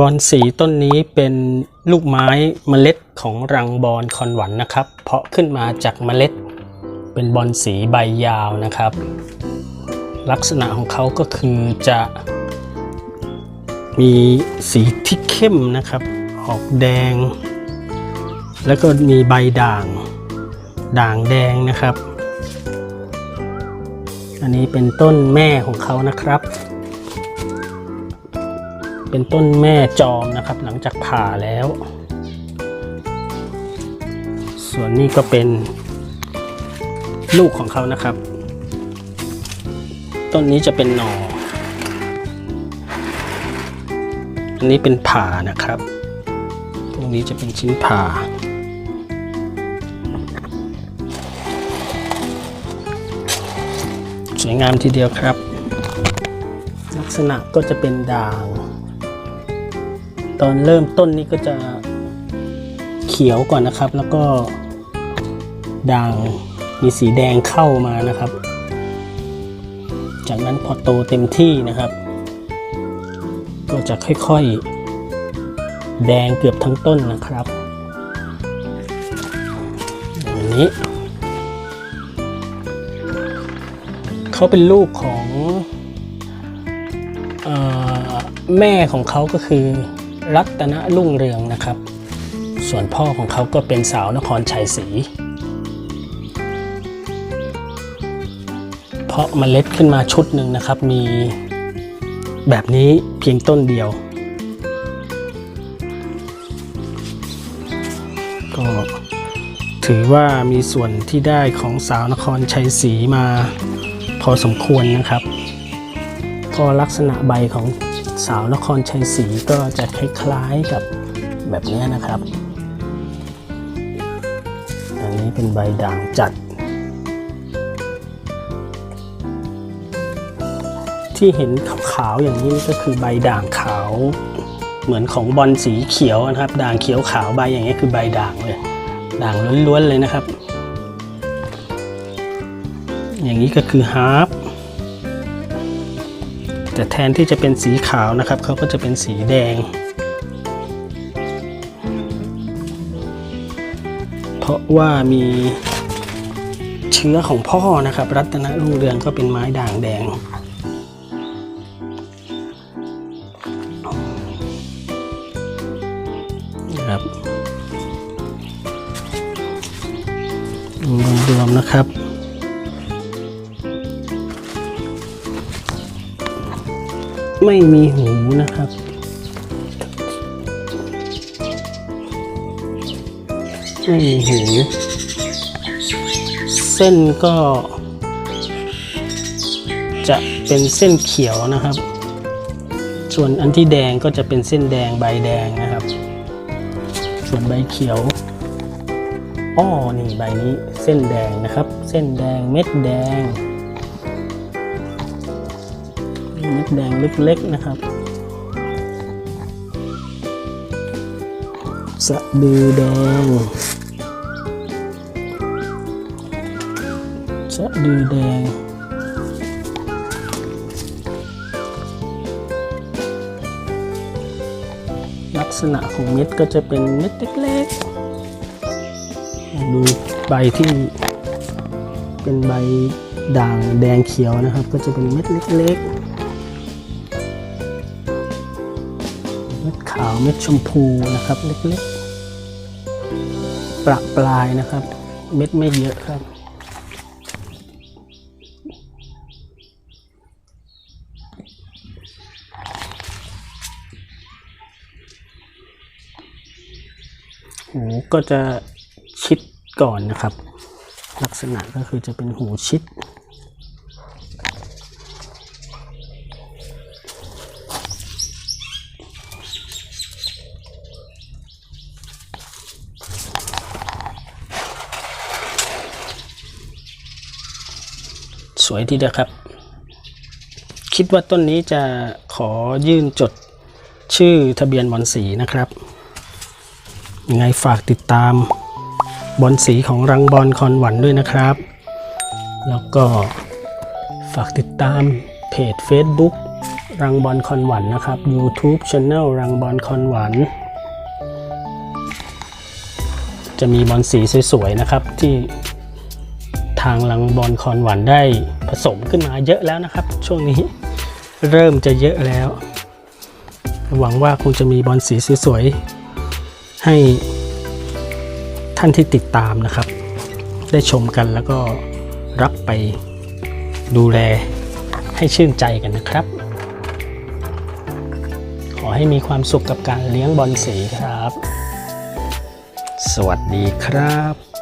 บอนสีต้นนี้เป็นลูกไม้เมล็ดของรังบอนคอนหวันนะครับ เพาะขึ้นมาจากเมล็ดเป็นบอนสีใบยาวนะครับ ลักษณะของเขาก็คือจะมีสีที่เข้มนะครับ ออกแดง แล้วก็มีใบด่าง ด่างแดงนะครับ อันนี้เป็นต้นแม่ของเขานะครับ เป็นต้นแม่จอมนะครับ หลังจากผ่าแล้ว ส่วนนี้ก็เป็นลูกของเขานะครับ ต้นนี้จะเป็นหนออันนี้เป็นผ่านะครับตรงนี้จะเป็นชิ้นผ่าสวยงามทีเดียวครับ ลักษณะก็จะเป็นด่าง ตอนเริ่มต้นนี้ก็จะเขียวก่อนนะครับ แล้วก็ด่างมีสีแดงเข้ามานะครับ จากนั้นพอโตเต็มที่นะครับ ก็จะค่อยๆ แดงเกือบทั้งต้นนะครับอย่างนี้ เขาเป็นลูกของแม่ของเขาก็คือ รัตนรุ่งเรืองนะครับ ส่วนพ่อของเขาก็เป็นสาวนครชัยศรีเพราะเมล็ดขึ้นมาชุดหนึ่งนะครับ มีแบบนี้เพียงต้นเดียว ก็ถือว่ามีส่วนที่ได้ของสาวนครชัยศรีมาพอสมควรนะครับ ก็ลักษณะใบของ สาวนครชัยศรีก็จะคล้ายๆกับแบบนี้นะครับ อันนี้เป็นใบด่างจัด ที่เห็นขาวๆอย่างนี้ก็คือใบด่างขาว เหมือนของบอลสีเขียวนะครับ ด่างเขียวขาวใบอย่างนี้คือใบด่างเลย ด่างล้วนๆเลยนะครับ อย่างนี้ก็คือฮาร์ป แต่แทนที่จะเป็นสีขาวนะครับเขาก็จะเป็นสีแดง เพราะว่ามีเชื้อของพ่อนะครับ รัตนรุ่งเรืองก็เป็นไม้ด่างแดงนะครับรวมๆนะครับ ไม่มีหูนะครับไม่มีหูเส้นก็ จะเป็นเส้นเขียวนะครับ ส่วนอันที่แดงก็จะเป็นเส้นแดงใบแดงนะครับ ส่วนใบเขียวอ้อนี่ใบนี้เส้นแดงนะครับ เส้นแดงเม็ดแดง เม็ดแดงเล็กๆนะครับ สะดือแดง สะดือแดงลักษณะของเม็ดก็จะเป็นเม็ดเล็กๆ ดูใบที่เป็นใบด่างแดงเขียวนะครับ ก็จะเป็นเม็ดเล็กๆ ม็ดขาวเม็ดชมพูนะครับ เล็กๆ ประปลายนะครับ เม็ดไม่เยอะครับ หูก็จะชิดก่อนนะครับ ลักษณะก็คือจะเป็นหูชิด สวยทีเดียวครับ คิดว่าต้นนี้จะขอยื่นจดชื่อทะเบียนบอนสีนะครับยังไงฝากติดตามบอลสีของรังบอลคอนหวันด้วยนะครับ แล้วก็ฝากติดตามเพจ Facebook รังบอลคอนหวันนะครับ YouTube Channel รังบอลคอนหวันจะมีบอลสีสวยๆนะครับที่างรังบอลคอนหวันได้ผสมขึ้นมาเยอะแล้วนะครับ ช่วงนี้เริ่มจะเยอะแล้ว หวังว่าคงจะมีบอลสีสวยๆให้ท่านที่ติดตามนะครับ ได้ชมกันแล้วก็รับไปดูแลให้ชื่นใจกันนะครับ ขอให้มีความสุขกับการเลี้ยงบอลสีครับ สวัสดีครับ